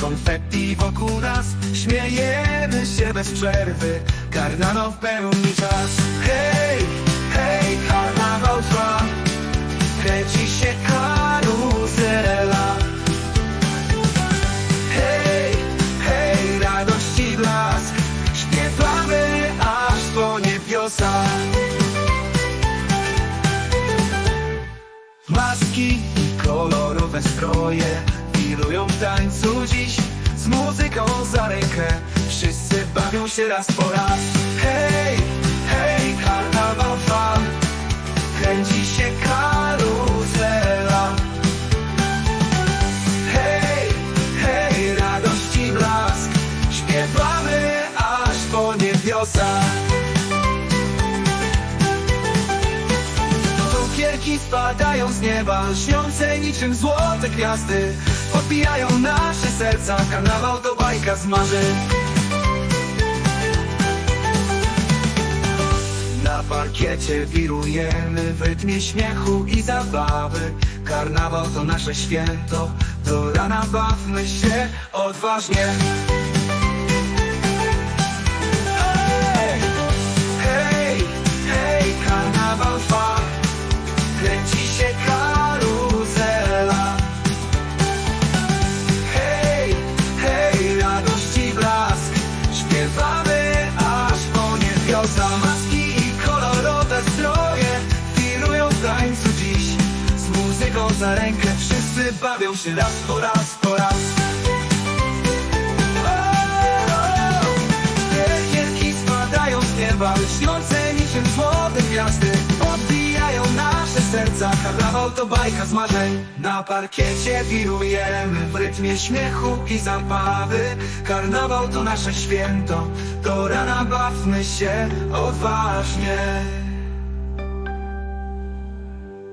konfetti wokół nas. Śmiejemy się bez przerwy Karnawał w pełni czas. Hej, hej, karnawał trwa. Kręci się karuzela. Hej, hej, radość i blask. Śpiewamy aż po niebiosa. Maski i kolorowe stroje. Wirują w tańcu dziś Z muzyką za rękę. Wszyscy bawią się raz po raz. Hej, Spadają z nieba Lśniące niczym złote gwiazdy. Podbijają nasze serca Karnawał to bajka z marzeń. Na parkiecie wirujemy w rytmie śmiechu i zabawy. Karnawał to nasze święto Do rana bawmy się odważnie po niebiosa Maski i kolorowe stroje Wirują w tańcu dziś Z muzyką za rękę Wszyscy bawią się raz po raz po raz Wielkie spadają z nieba Lśniące niczym złote gwiazdy serca Karnawał to bajka z marzeń. Na parkiecie wirujemy W rytmie śmiechu i zabawy. Karnawał to nasze święto Do rana bawmy się odważnie